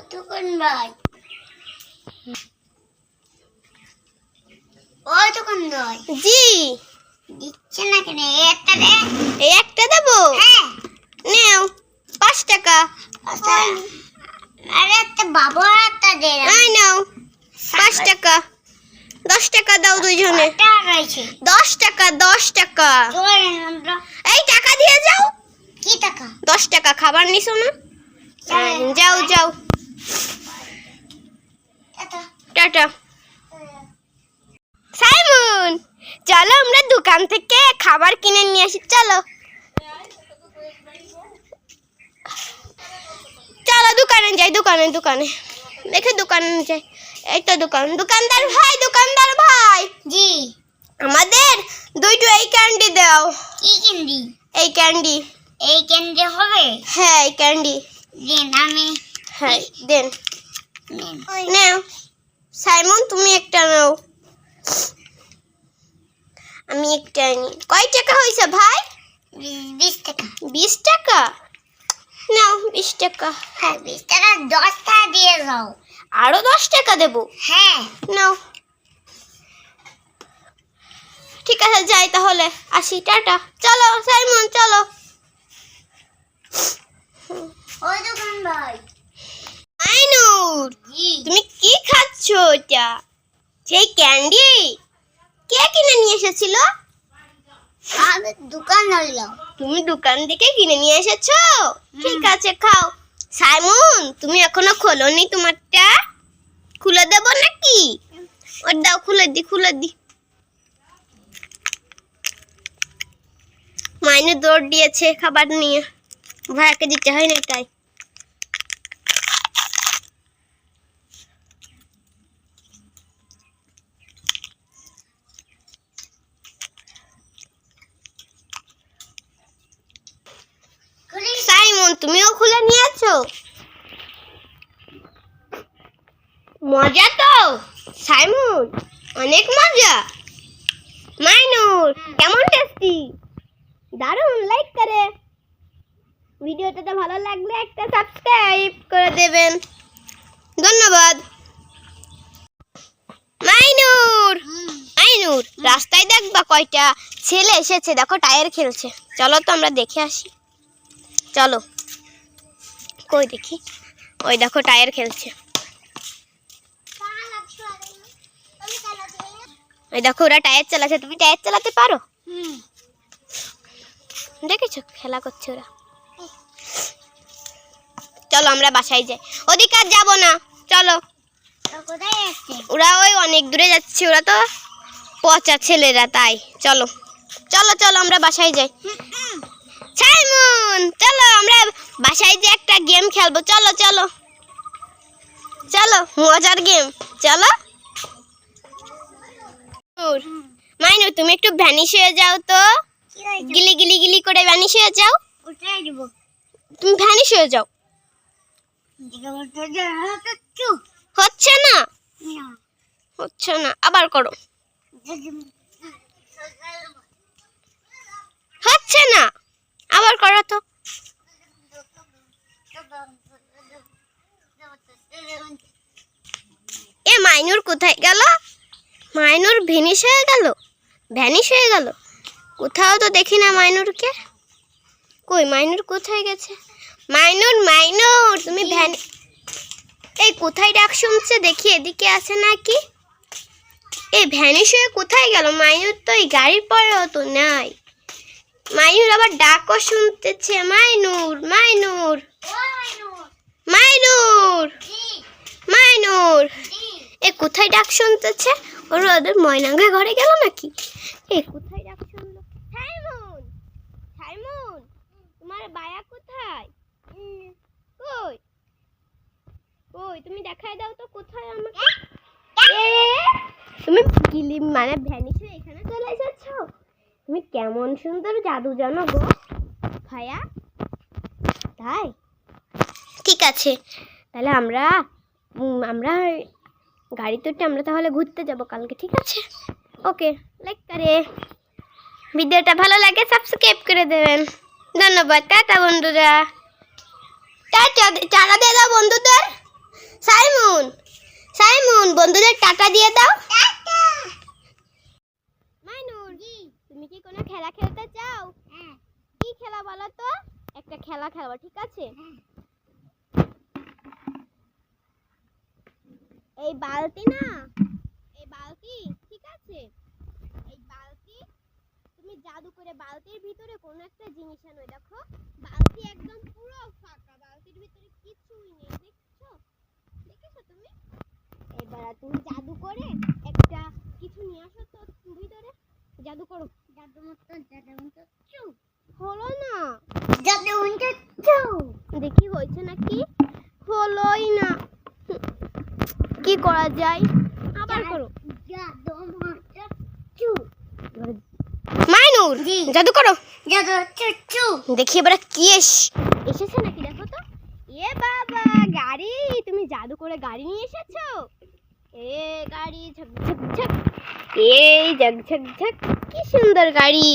কতক্ষণ ভাই? তখন ভাই? জি। দিচ্ছে না কেন? একটা দে। এই একটা দেবো? হ্যাঁ। নেও পাঁচ টাকা। আরে একটা বাবু একটা দে আই নাও পাঁচ টাকা। দশ টাকা দাও দুইজনে। দশ টাকা দশ টাকা। এই টাকা দিয়ে যাও। কি টাকা? দশ টাকা খাবার নিছো না? যাও যাও। টাটা। সাইমন চলো আমরা দোকান থেকে খাবার কিনে নিয়ে আসি চলো। চলো দোকানে যাই দোকানে দোকানে। দেখে দোকানে যাই। এই তো দোকান। দোকানদার ভাই দোকানদার ভাই। জি। আমাদের দুইটো এই ক্যান্ডি দাও। কি কিনবি এই ক্যান্ডি। এই ক্যান্ডি হবে? হ্যাঁ এই ক্যান্ডি। দিন আমি হ্যাঁ দেন। নাও। সাইমন তুমি একটা নাও। আমি একটা নি কয় টাকা হয়েছে ভাই? বিশ- বিশ টাকা। বিশ টাকা? নাও বিশ টাকা। হ্যাঁ বিশ টাকা দশ টাকা দিয়ে যাও আরও দশ টাকা দেবো? হ্যাঁ। নাও। ঠিক আছে যাই তাহলে। আসি টাটা। চলো সাইমন চলো। ওই দোকান ভাই আইনুর জি তুমি কি খাচ্ছ এটা সেই ক্যান্ডি? কে কিনে নিয়ে এসেছিল? আমাদের দোকান তুমি দোকান থেকে কিনে নিয়ে এসেছ? ঠিক আছে খাও। সাইমন তুমি এখনও খোলোনি তোমারটা? খুলে দেব নাকি? ওর দাও খুলে দি খুলে দি। মাইনে দৌড় দিয়েছে খাবার নিয়ে। ভাইকে দিতে হয় না তাই খুলি সাইমন তুমিও খুলে নিয়েছো? মজা তো। সাইমন, অনেক মজা। মাইনুর, কেমন টেস্টি? দারুণ লাইক করে। ভিডিওটাতে ভালো লাগলে একটা সাবস্ক্রাইব করে দেবেন। ধন্যবাদ। মাইনুর মাইনুর, রাস্তায় দেখবা কয়টা ছেলে এসেছে। দেখো, টায়ার খেলছে। চলো তো আমরা দেখে আসি। চলো। কই দেখি। ওই দেখো টায়ার খেলছে। ওই দেখো ওরা টায়ার চালাচ্ছে। তুমি টায়ার চালাতে পারো? দেখেছ? খেলা করছে ওরা। চলো আমরা বাসায় যাই। ওদিকে আর যাব না। চলো। ওরা ওই অনেক দূরে যাচ্ছে। ওরা তো পচা ছেলেরা তাই। চলো। চলো চলো আমরা বাসায় যাই। সাইমন চলো আমরা বাসায় যে একটা গেম খেলব। চলো চলো। চলো মজার গেম। চলো। মাইনু তুমি একটু ভ্যানিশ হয়ে যাও তো। গিলি গিলি গিলি করে ভ্যানিশ হয়ে যাও। তুমি ভ্যানিশ হয়ে যাও। হচ্ছে না? হচ্ছে না আবার করো। হচ্ছে না? আবার করো তো। এ মাইনুর কোথায় গেল? মাইনুর ভ্যানিশ হয়ে গেল? ভ্যানিশ হয়ে গেল? কোথাও তো দেখি না মাইনুরকে। কই মাইনুর কোথায় গেছে? মাইনুর মাইনুর, তুমি ভ্যানি এই কোথায় ডাক শুনছে? দেখি এদিকে আছে নাকি? এই ভ্যানিশ হয়ে কোথায় গেল? মাইনুর তো এই গাড়ির পরেও তো নাই। মাইনুর আবার ডাকও শুনতেছে মাইনুর মাইনুর মাইনুর মাইনুর এ কোথায় ডাক শুনতেছে? ওর ওদের ময়নাঙ্গা ঘরে গেল নাকি? এ কোথায় ডাক শুনলো? সাইমন! সাইমন! তোমার বায়া কোথায়? কই? কই, তুমি দেখাই দাও তো কোথায় আমাকে। তুমি গিলি মানে ভ্যানিশ এখানে চলে এসেছ? তুমি কেমন সুন্দর জাদু জানো গো। ভাইয়া? তাই? ঠিক আছে। তাহলে আমরা আমরা গাড়িতে উঠে আমরা তাহলে ঘুরতে যাব কালকে ঠিক আছে? ওকে লাইক করে। ভিডিওটা ভালো লাগে সাবস্ক্রাইব করে দেবেন। ধন্যবাদ টাটা বন্ধুরা। টাটা টাটা দিয়ে দাও বন্ধুদের। সাইমন সাইমন বন্ধুদের টাকা দিয়ে দাও মাইনুর তুমি কি কোনো খেলা খেলতে চাও? কি খেলা বলো তো? একটা খেলা খেলব ঠিক আছে? এই বালতি না? এই বালতি ঠিক আছে? এই বালতি তুমি জাদু করে বালতির ভিতরে কোনো একটা জিনিস আনো দেখো। বালতি একদম পুরো ফাঁকা বালতির ভিতরে কিছুই নেই দেখছ? দেখেছ তুমি? এবার তুমি জাদু করে একটা কিছু নিয়ে আসো তো ভিতরে। জাদু করো। হলো না। দেখি হয়েছে নাকি? হলোই না। কি করা যায়? আবার করো। মাইনুর জাদু করো। দেখি এবার কি এসেছে নাকি দেখো তো? এ বাবা গাড়ি! তুমি জাদু করে গাড়ি নিয়ে এসেছ? এ গাড়ি ঝক ঝক এই ঝক ঝক কি সুন্দর গাড়ি।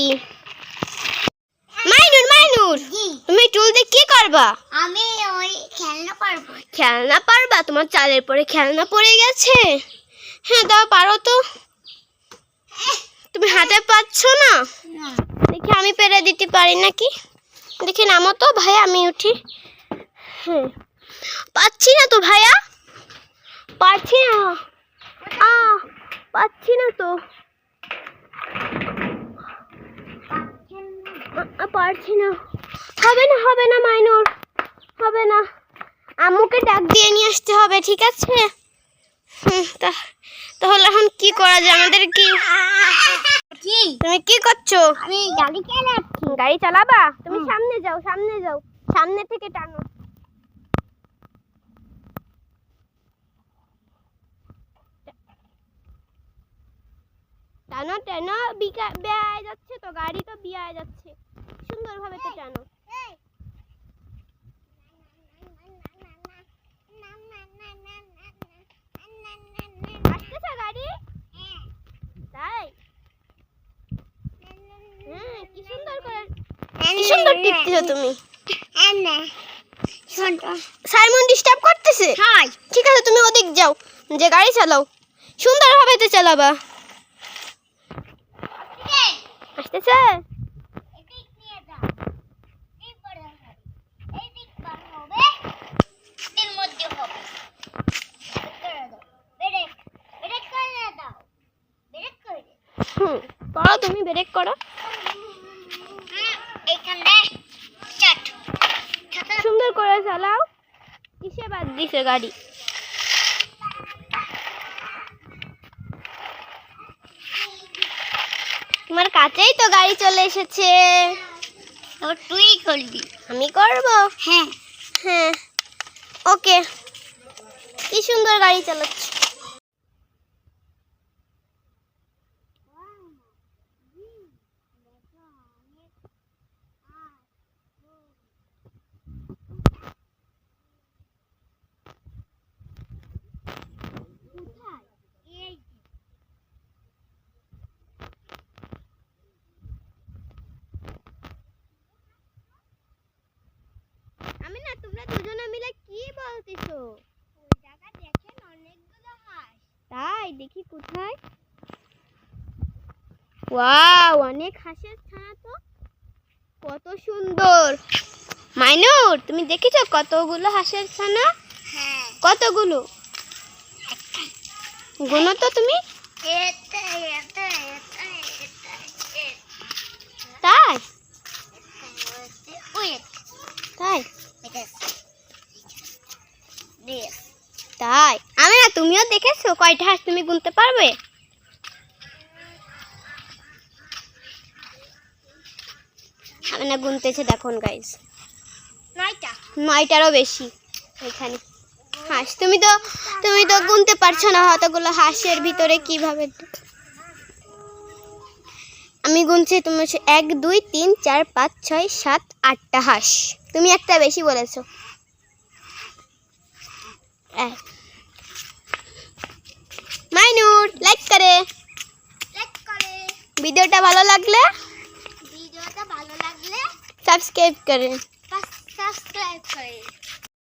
মাইনুর মাইনুর তুমি টুল দিয়ে কি করবা? আমি ওই খেলনা পারব খেলনা পারবা? তোমার চালের পরে খেলনা পড়ে গেছে। হ্যাঁ দাও পারো তো। তুমি হাতে পাচ্ছ না? না। দেখি আমি পেরে দিতে পারি নাকি? দেখি নামো তো ভাইয়া আমি উঠি। হ্যাঁ। পাচ্ছি না তো ভাইয়া? পারছি না। আ পাচ্ছি না তো। পারছি না। হবে না হবে না মাইনুর। হবে না। আম্মুকে ডাক দিয়ে নিয়ে আসতে হবে ঠিক আছে? তাহলে এখন কি করা যায়? আমাদের কি? কি? তুমি কি করছ? আমি গাড়ি চালাচ্ছি। গাড়ি চালাবা? তুমি সামনে যাও সামনে যাও। সামনে থেকে টানো। টানো টানো বেয়ায় যাচ্ছে তো গাড়ি তো বিয়ায় যাচ্ছে। সুন্দরভাবে তো টানো। আসতেছে গাড়ি? তাই? হ্যাঁ কি সুন্দর করে কি সুন্দর টিপতেছো তুমি? সাইমন ডিস্টার্ব করতেছে? ঠিক আছে তুমি ওদিক যাও যে গাড়ি চালাও। সুন্দরভাবে তো চালাবা আসতেছে এদিক নিয়ে যাও এই পরে হবে এই দিক পার হবে এর মধ্যে হবে করে তুমি ব্রেক করো। সুন্দর করে চালাও। কিসে বাদ দিছে গাড়ি? তোমার কাছেই তো গাড়ি চলে এসেছে। এবার তুই করবি আমি করব। হ্যাঁ। হ্যাঁ। ওকে। কি সুন্দর গাড়ি চালাচ্ছ এই আমি না তোমরা দুজনে মিলে কি বলতেছো? ওই জায়গা দেখেন অনেকগুলো হাঁস। তাই দেখি কোথায়? ওয়াও অনেক হাঁসের ছানা তো। কত সুন্দর। মাইনুর তুমি দেখেছ কতগুলো হাঁসের ছানা? হ্যাঁ। কতগুলো? গুনো তো তুমি। এটা এটা এটা এটা তাই ওই তাই এটা this তাই। আমি না তুমিও দেখেছ কয়টা হাঁস তুমি গুনতে পারবে? আমি না গুনতেছে দেখুন গাইস নয়টা। নয়টারও বেশি এখানে। হাঁস তুমি তো তুমি তো গুনতে পারছ না কতগুলো হাঁসের ভিতরে কীভাবে? আমি গুনছি তুমি হচ্ছে এক দুই তিন চার পাঁচ ছয় সাত আটটা হাঁস। তুমি একটা বেশি বলেছ। মাইনুর লাইক করে। লাইক করে। ভিডিওটা ভালো লাগলে? ভিডিওটা ভালো লাগলে সাবস্ক্রাইব করে। সাবস্ক্রাইব করে।